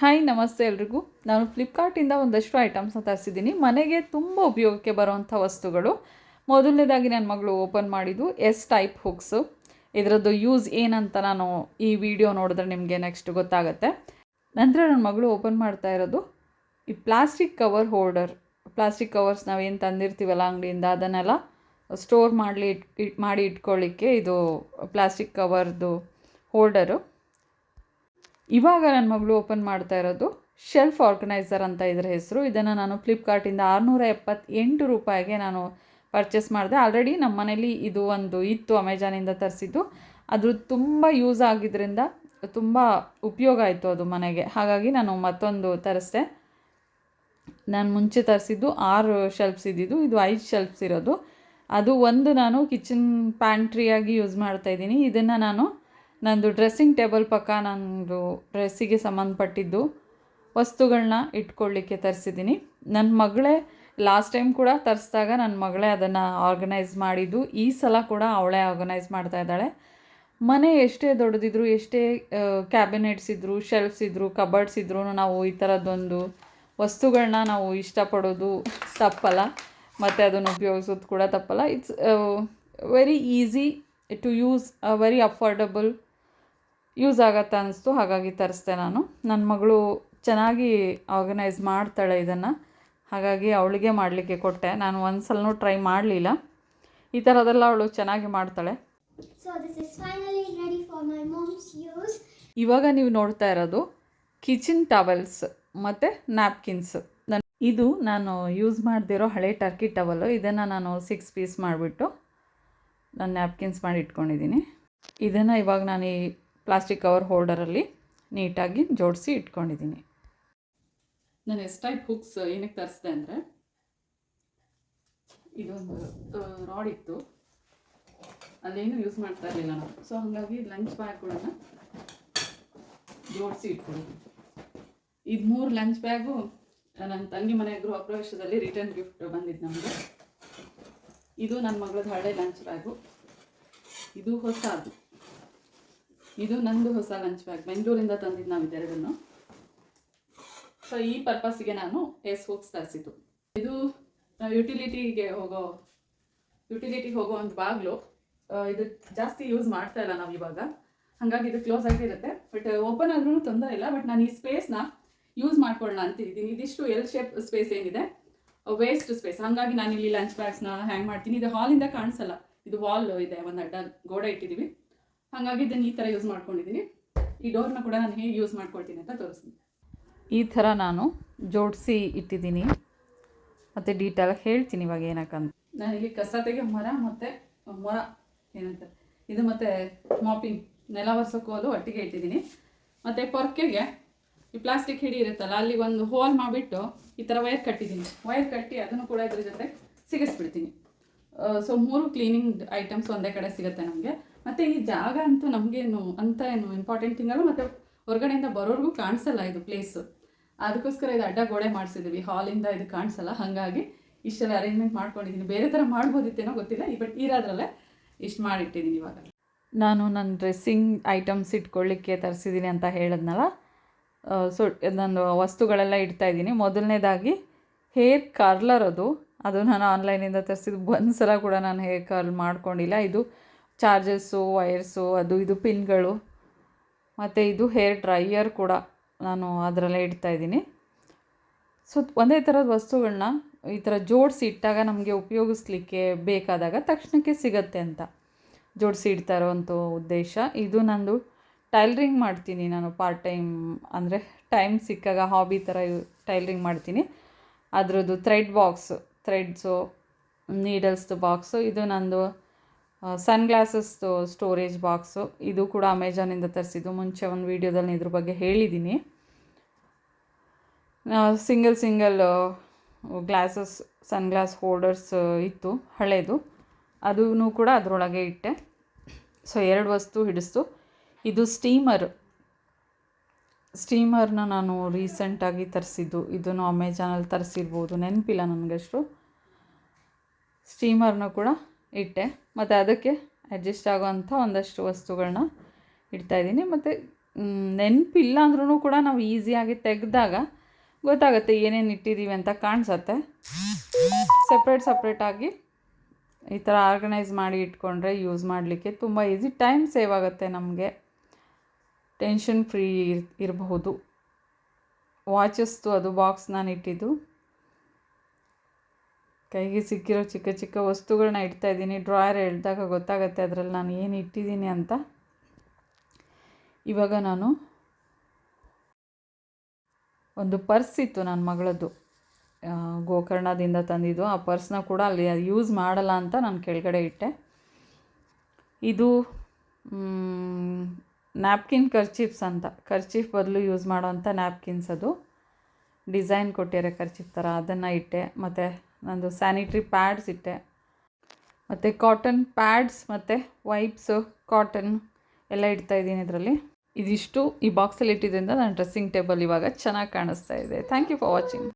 Hi ನಮಸ್ತೆ ಎಲ್ರಿಗೂ. ನಾನು ಫ್ಲಿಪ್ಕಾರ್ಟಿಂದ ಒಂದಷ್ಟು ಐಟಮ್ಸ್ನ ತರಿಸಿದ್ದೀನಿ. ಮನೆಗೆ ತುಂಬ ಉಪಯೋಗಕ್ಕೆ ಬರೋವಂಥ ವಸ್ತುಗಳು. ಮೊದಲನೇದಾಗಿ ನನ್ನ ಮಗಳು ಓಪನ್ ಮಾಡಿದ್ದು ಎಸ್ ಟೈಪ್ ಹುಕ್ಸು ಇದರದ್ದು ಯೂಸ್ ಏನಂತ ನಾನು ಈ ವಿಡಿಯೋ ನೋಡಿದ್ರೆ ನಿಮಗೆ ನೆಕ್ಸ್ಟ್ ಗೊತ್ತಾಗುತ್ತೆ. ನಂತರ ನನ್ನ ಮಗಳು ಓಪನ್ ಮಾಡ್ತಾ ಇರೋದು ಈ plastic cover holder plastic covers ನಾವೇನು ತಂದಿರ್ತೀವಲ್ಲ ಅಂಗಡಿಯಿಂದ ಅದನ್ನೆಲ್ಲ ಸ್ಟೋರ್ ಮಾಡಲಿ ಇಟ್ ಇಟ್, ಮಾಡಿ ಇಟ್ಕೊಳ್ಳಿಕ್ಕೆ ಇದು ಪ್ಲಾಸ್ಟಿಕ್ ಕವರ್ದು ಹೋಲ್ಡರು ಇವಾಗ ನನ್ನ ಮಗಳು ಓಪನ್ ಮಾಡ್ತಾ ಇರೋದು ಶೆಲ್ಫ್ ಆರ್ಗನೈಸರ್ ಅಂತ ಇದರ ಹೆಸರು. ಇದನ್ನು ನಾನು ಫ್ಲಿಪ್ಕಾರ್ಟಿಂದ ಆರುನೂರ ಎಪ್ಪತ್ತೆಂಟು ರೂಪಾಯಿಗೆ ನಾನು ಪರ್ಚೇಸ್ ಮಾಡಿದೆ. ಆಲ್ರೆಡಿ ನಮ್ಮ ಮನೇಲಿ ಇದು ಒಂದು ಇತ್ತು ಅಮೆಜಾನಿಂದ ತರಿಸಿದ್ದು. ಅದು ತುಂಬ ಯೂಸ್ ಆಗಿದ್ದರಿಂದ ತುಂಬ ಉಪಯೋಗ ಆಯಿತು ಅದು ಮನೆಗೆ. ಹಾಗಾಗಿ ನಾನು ಮತ್ತೊಂದು ತರಿಸ್ದೆ. ನಾನು ಮುಂಚೆ ತರಿಸಿದ್ದು ಆರು ಶೆಲ್ಫ್ಸ್ ಇದ್ದಿದ್ದು. ಇದು ಐದು ಶೆಲ್ಫ್ಸ್ ಇರೋದು. ಅದು ಒಂದು ನಾನು ಕಿಚನ್ ಪ್ಯಾಂಟ್ರಿಯಾಗಿ ಯೂಸ್ ಮಾಡ್ತಾಯಿದ್ದೀನಿ ಇದನ್ನು ನಾನು ನಂದು ಡ್ರೆಸ್ಸಿಂಗ್ ಟೇಬಲ್ ಪಕ್ಕ ನನ್ನದು ಡ್ರೆಸ್ಸಿಗೆ ಸಂಬಂಧಪಟ್ಟಿದ್ದು ವಸ್ತುಗಳನ್ನ ಇಟ್ಕೊಳ್ಳಿಕ್ಕೆ ತರಿಸಿದ್ದೀನಿ. ನನ್ನ ಮಗಳೇ ಲಾಸ್ಟ್ ಟೈಮ್ ಕೂಡ ತರಿಸಿದಾಗ ನನ್ನ ಮಗಳೇ ಅದನ್ನು ಆರ್ಗನೈಸ್ ಮಾಡಿದ್ದು. ಈ ಸಲ ಕೂಡ ಅವಳೇ ಆರ್ಗನೈಸ್ ಮಾಡ್ತಾ ಇದ್ದಾಳೆ. ಮನೆ ಎಷ್ಟೇ ದೊಡ್ಡದಿದ್ರು, ಎಷ್ಟೇ ಕ್ಯಾಬಿನೆಟ್ಸ್ ಇದ್ದರು ಶೆಲ್ಫ್ಸ್ ಇದ್ದರು ಕಬರ್ಡ್ಸ್ ಇದ್ರೂ ನಾವು ಈ ಥರದ್ದೊಂದು ವಸ್ತುಗಳನ್ನ ನಾವು ಇಷ್ಟಪಡೋದು ತಪ್ಪಲ್ಲ. ಮತ್ತು ಅದನ್ನು ಉಪಯೋಗಿಸೋದು ಕೂಡ ತಪ್ಪಲ್ಲ. It's very easy to use very affordable use ಆಗತ್ತೆ ಅನ್ನಿಸ್ತು ಹಾಗಾಗಿ ತರಿಸ್ದೆ ನಾನು. ನನ್ನ ಮಗಳು ಚೆನ್ನಾಗಿ ಆರ್ಗನೈಸ್ ಮಾಡ್ತಾಳೆ ಇದನ್ನು. ಹಾಗಾಗಿ ಅವಳಿಗೆ ಮಾಡಲಿಕ್ಕೆ ಕೊಟ್ಟೆ. ನಾನು ಒಂದು ಸಲನೂ ಟ್ರೈ ಮಾಡಲಿಲ್ಲ. ಈ ಥರದೆಲ್ಲ ಅವಳು ಚೆನ್ನಾಗಿ ಮಾಡ್ತಾಳೆ. ಇವಾಗ ನೀವು ನೋಡ್ತಾ ಇರೋದು ಕಿಚನ್ ಟವಲ್ಸ್ ಮತ್ತು ನ್ಯಾಪ್ಕಿನ್ಸ್ ನನ್ನ ಇದು ನಾನು ಯೂಸ್ ಮಾಡದಿರೋ ಹಳೆ ಟರ್ಕಿ ಟವಲ್ಲು ಇದನ್ನು ನಾನು ಸಿಕ್ಸ್ ಪೀಸ್ ಮಾಡಿಬಿಟ್ಟು ನಾನು ನ್ಯಾಪ್ಕಿನ್ಸ್ ಮಾಡಿ ಇಟ್ಕೊಂಡಿದ್ದೀನಿ ಇದನ್ನು ಇವಾಗ ನಾನು ಈ ಪ್ಲಾಸ್ಟಿಕ್ ಕವರ್ ಹೋಲ್ಡರಲ್ಲಿ ನೀಟಾಗಿ ಜೋಡಿಸಿ ಇಟ್ಕೊಂಡಿದ್ದೀನಿ. ನಾನು ಎಷ್ಟು ಟೈಪ್ ಹುಕ್ಸ್ ಏನಕ್ಕೆ ತರಿಸಿದೆ ಅಂದರೆ, ಇದೊಂದು ರಾಡ್ ಇತ್ತು. ಅಲ್ಲೇನು ಯೂಸ್ ಮಾಡ್ತಾ ಇರಲಿಲ್ಲ ನಾನು. ಸೊ ಹಾಗಾಗಿ ಲಂಚ್ ಬ್ಯಾಗ್ಗಳನ್ನ ಜೋಡಿಸಿ ಇಟ್ಕೊಂಡಿದ್ದೀನಿ. ಇದು ಮೂರು ಲಂಚ್ ಬ್ಯಾಗು, ನನ್ನ ತಂಗಿ ಮನೆ ಗೃಹ ಪ್ರವೇಶದಲ್ಲಿ ರಿಟರ್ನ್ ಗಿಫ್ಟ್ ಬಂದಿದ್ದು ನಮಗೆ. ಇದು ನನ್ನ ಮಗಳದ್ದು ಹಳೆ ಲಂಚ್ ಬ್ಯಾಗು. ಇದು ಹೊಸದು. ಇದು ನಂದು ಹೊಸ ಲಂಚ್ ಬ್ಯಾಗ್ ಬೆಂಗಳೂರಿಂದ ತಂದಿದ್ದು ನಾವು ಇದೆರಡನ್ನು. ಸೊ ಈ ಪರ್ಪಸ್ಗೆ ನಾನು ಎಸ್ ಹೋಗ್ಸ್ ತರಿಸಿದ್ದು. ಇದು ಯುಟಿಲಿಟಿಗೆ ಹೋಗೋ ಯುಟಿಲಿಟಿಗೆ ಹೋಗೋ ಒಂದು ಬಾಗಿಲು. ಇದು ಜಾಸ್ತಿ ಯೂಸ್ ಮಾಡ್ತಾ ಇಲ್ಲ ನಾವು ಇವಾಗ. ಹಾಗಾಗಿ ಇದು ಕ್ಲೋಸ್ ಆಗಿರುತ್ತೆ ಬಟ್ ಓಪನ್ ಆದ್ರೂ ತೊಂದರೆ ಇಲ್ಲ. ಬಟ್ ನಾನು ಈ ಸ್ಪೇಸ್ನ ಯೂಸ್ ಮಾಡ್ಕೊಳ್ಳೋಣ ಅಂತಿದ್ದೀನಿ. ಇದಿಷ್ಟು ಎಲ್ ಶೇಪ್ ಸ್ಪೇಸ್ ಏನಿದೆ? ವೇಸ್ಟ್ ಸ್ಪೇಸ್ ಹಾಗಾಗಿ ನಾನು ಇಲ್ಲಿ ಲಂಚ್ ಬ್ಯಾಗ್ಸ್ನ ಹ್ಯಾಂಗ್ ಮಾಡ್ತೀನಿ. ಇದು ಹಾಲಿಂದ ಕಾಣಿಸಲ್ಲ. ಇದು ವಾಲ್ ಇದೆ. ಒಂದು ಅಡ್ಡ ಗೋಡೆ ಇಟ್ಟಿದ್ದೀವಿ ಹಾಗಾಗಿ ಇದನ್ನು ಈ ಥರ ಯೂಸ್ ಮಾಡ್ಕೊಂಡಿದ್ದೀನಿ ಈ ಡೋರ್ನ ಕೂಡ ನಾನು ಹೇಗೆ ಯೂಸ್ ಮಾಡ್ಕೊಳ್ತೀನಿ ಅಂತ ತೋರಿಸ್ತೀನಿ. ಈ ಥರ ನಾನು ಜೋಡಿಸಿ ಇಟ್ಟಿದ್ದೀನಿ. ಮತ್ತು ಡೀಟೇಲ್ ಹೇಳ್ತೀನಿ ಇವಾಗ ಏನಕ್ಕಂತ. ನಾನಿಲ್ಲಿ ಕಸ ತೆಗೆ ಮರ ಮತ್ತು ಮೊರ ಏನಂತ ಇದು ಮತ್ತು ಮಾಪಿಂಗ್ ನೆಲ ಒರೆಸೋಕ್ಕೂ ಅದು ಒಟ್ಟಿಗೆ ಇಟ್ಟಿದ್ದೀನಿ. ಮತ್ತು ಪೊರ್ಕೆಗೆ ಈ ಪ್ಲಾಸ್ಟಿಕ್ ಹಿಡಿ ಇರುತ್ತಲ್ಲ ಅಲ್ಲಿ ಒಂದು ಹೋಲ್ ಮಾಡಿಬಿಟ್ಟು ಈ ಥರ ವೈರ್ ಕಟ್ಟಿದ್ದೀನಿ. ವೈರ್ ಕಟ್ಟಿ ಅದನ್ನು ಕೂಡ ಇದ್ರ ಜೊತೆ ಸಿಗಿಸ್ಬಿಡ್ತೀನಿ. ಸೊ ಮೂರು ಕ್ಲೀನಿಂಗ್ ಐಟಮ್ಸ್ ಒಂದೇ ಕಡೆ ಸಿಗುತ್ತೆ ನಮಗೆ. ಮತ್ತು ಈ ಜಾಗ ಅಂತೂ ನಮಗೇನು ಅಂತ ಏನು ಇಂಪಾರ್ಟೆಂಟ್ ಅಲ್ಲ ಮತ್ತು ಹೊರಗಡೆಯಿಂದ ಬರೋರಿಗೂ ಕಾಣಿಸಲ್ಲ ಇದು ಪ್ಲೇಸು ಅದಕ್ಕೋಸ್ಕರ ಇದು ಅಡ್ಡ ಗೋಡೆ ಮಾಡಿಸಿದ್ದೀವಿ ಹಾಲಿಂದ ಇದು ಕಾಣಿಸಲ್ಲ. ಹಾಗಾಗಿ ಇಷ್ಟೆಲ್ಲ ಅರೇಂಜ್ಮೆಂಟ್ ಮಾಡ್ಕೊಂಡಿದ್ದೀನಿ ಬೇರೆ ಥರ ಮಾಡ್ಬೋದಿತ್ತೇನೋ ಗೊತ್ತಿಲ್ಲ ಬಟ್ ಇರೋದ್ರಲ್ಲೇ ಇಷ್ಟು ಮಾಡಿಟ್ಟಿದ್ದೀನಿ ಇವಾಗ. ನಾನು ನನ್ನ ಡ್ರೆಸ್ಸಿಂಗ್ ಐಟಮ್ಸ್ ಇಟ್ಕೊಳ್ಳಿಕ್ಕೆ ತರಿಸಿದ್ದೀನಿ ಅಂತ ಹೇಳಿದ್ನಲ್ಲ? ಸೊ ನಾನು ವಸ್ತುಗಳೆಲ್ಲ ಇಡ್ತಾ ಇದ್ದೀನಿ. ಮೊದಲನೇದಾಗಿ ಹೇರ್ ಕರ್ಲರ್ ಅದು. ಅದು ನಾನು ಆನ್ಲೈನಿಂದ ತರಿಸಿದ್ದು. ಒಂದು ಸಲ ಕೂಡ ನಾನು ಹೇರ್ ಕರ್ಲ್ ಮಾಡ್ಕೊಂಡಿಲ್ಲ. ಇದು ಚಾರ್ಜಸ್ಸು, ವೈರ್ಸು, ಅದು ಇದು ಪಿನ್ಗಳು, ಮತ್ತು ಇದು ಹೇರ್ ಡ್ರೈಯರ್ ಕೂಡ ನಾನು ಅದರಲ್ಲೇ ಇಡ್ತಾ ಇದ್ದೀನಿ. ಸೊ, ಒಂದೇ ಥರದ ವಸ್ತುಗಳನ್ನ ಈ ಥರ ಜೋಡಿಸಿ ಇಟ್ಟಾಗ ನಮಗೆ ಉಪಯೋಗಿಸ್ಲಿಕ್ಕೆ ಬೇಕಾದಾಗ ತಕ್ಷಣಕ್ಕೆ ಸಿಗತ್ತೆ ಅಂತ. ಜೋಡಿಸಿ ಇಡ್ತಾ ಇರೋವಂಥ ಉದ್ದೇಶ. ಇದು ನಂದು ಟೈಲ್ರಿಂಗ್ ಮಾಡ್ತೀನಿ ನಾನು ಪಾರ್ಟ್ ಟೈಮ್, ಅಂದರೆ ಟೈಮ್ ಸಿಕ್ಕಾಗ ಹಾಬಿ ಥರ ಟೈಲ್ರಿಂಗ್ ಮಾಡ್ತೀನಿ. ಅದರದ್ದು ಥ್ರೆಡ್ ಬಾಕ್ಸು, ಥ್ರೆಡ್ಸು, ನೀಡಲ್ಸ್ದು ಬಾಕ್ಸು, ಇದು ನಂದು ಸನ್ ಗ್ಲಾಸಸ್ದು ಸ್ಟೋರೇಜ್ ಬಾಕ್ಸು ಇದು ಕೂಡ ಅಮೆಝಾನಿಂದ ತರಿಸಿದ್ದು. ಮುಂಚೆ ಒಂದು ವೀಡಿಯೋದಲ್ಲಿ ಇದ್ರ ಬಗ್ಗೆ ಹೇಳಿದ್ದೀನಿ single single glasses sun glass holders ಇತ್ತು, ಹಳೇದು. ಅದೂ ಕೂಡ ಅದರೊಳಗೆ ಇಟ್ಟೆ. ಸೊ ಎರಡು ವಸ್ತು ಹಿಡಿಸ್ತು. ಇದು ಸ್ಟೀಮರ್ ಸ್ಟೀಮರ್ನ ನಾನು ರೀಸೆಂಟಾಗಿ ತರಿಸಿದ್ದು. ಇದನ್ನು ಅಮೆಝಾನಲ್ಲಿ ತರಿಸಿರ್ಬೋದು. ನೆನಪಿಲ್ಲ ನನಗಷ್ಟು. ಸ್ಟೀಮರ್ನ ಕೂಡ ಇಟ್ಟೆ. ಮತ್ತು ಅದಕ್ಕೆ ಅಡ್ಜಸ್ಟ್ ಆಗೋವಂಥ ಒಂದಷ್ಟು ವಸ್ತುಗಳನ್ನ ಇಡ್ತಾಯಿದ್ದೀನಿ ಮತ್ತು ನೆನಪಿಲ್ಲ ಅಂದ್ರೂ ಕೂಡ ನಾವು ಈಸಿಯಾಗಿ ತೆಗೆದಾಗ ಗೊತ್ತಾಗುತ್ತೆ ಏನೇನು ಇಟ್ಟಿದ್ದೀವಿ ಅಂತ ಕಾಣಿಸತ್ತೆ. ಸಪ್ರೇಟ್ ಸಪ್ರೇಟಾಗಿ ಈ ಥರ ಆರ್ಗನೈಸ್ ಮಾಡಿ ಇಟ್ಕೊಂಡ್ರೆ ಯೂಸ್ ಮಾಡಲಿಕ್ಕೆ ತುಂಬ ಈಸಿ ಟೈಮ್ ಸೇವ್ ಆಗುತ್ತೆ ನಮಗೆ. ಟೆನ್ಷನ್ ಫ್ರೀ ಇರಬಹುದು. ವಾಚಸ್ದು ಅದು ಬಾಕ್ಸ್ ನಾನು ಇಟ್ಟಿದ್ದು ಕೈಗೆ ಸಿಕ್ಕಿರೋ ಚಿಕ್ಕ ಚಿಕ್ಕ ವಸ್ತುಗಳನ್ನ ಇಡ್ತಾ ಇದ್ದೀನಿ. ಡ್ರಾಯರ್ ಹೇಳಿದಾಗ ಗೊತ್ತಾಗುತ್ತೆ ಅದರಲ್ಲಿ ನಾನು ಏನು ಇಟ್ಟಿದ್ದೀನಿ ಅಂತ. ಇವಾಗ ನಾನು ಒಂದು ಪರ್ಸ್ ಇತ್ತು ನನ್ನ ಮಗಳದ್ದು. ಗೋಕರ್ಣದಿಂದ ತಂದಿದ್ದು. ಆ ಪರ್ಸ್ನ ಕೂಡ ಅಲ್ಲಿ ಯೂಸ್ ಮಾಡಲ್ಲ ಅಂತ ನಾನು ಕೆಳಗಡೆ ಇಟ್ಟೆ. ಇದು ನ್ಯಾಪ್ಕಿನ್ ಕರ್ಚೀಫ್ಸ್ ಅಂತ. ಕರ್ಚೀಫ್ ಬದಲು ಯೂಸ್ ಮಾಡೋವಂಥ ನ್ಯಾಪ್ಕಿನ್ಸ್ ಅದು. ಡಿಸೈನ್ ಕೊಟ್ಟಿರೋ ಕರ್ಚೀಫ್ ಥರ ಅದನ್ನು ಇಟ್ಟೆ. ಮತ್ತು ನಂದು ಸ್ಯಾನಿಟ್ರಿ ಪ್ಯಾಡ್ಸ್ ಇಟ್ಟೆ. ಮತ್ತು ಕಾಟನ್ ಪ್ಯಾಡ್ಸ್ ಮತ್ತು ವೈಪ್ಸು ಕಾಟನ್ ಎಲ್ಲ ಇಡ್ತಾ ಇದ್ದೀನಿ ಇದರಲ್ಲಿ. ಇದಿಷ್ಟು ಈ ಬಾಕ್ಸಲ್ಲಿ ಇಟ್ಟಿದ್ದರಿಂದ ನನ್ನ ಡ್ರೆಸ್ಸಿಂಗ್ ಟೇಬಲ್ ಇವಾಗ ಚೆನ್ನಾಗಿ ಕಾಣಿಸ್ತಾ ಇದೆ. Thank you for watching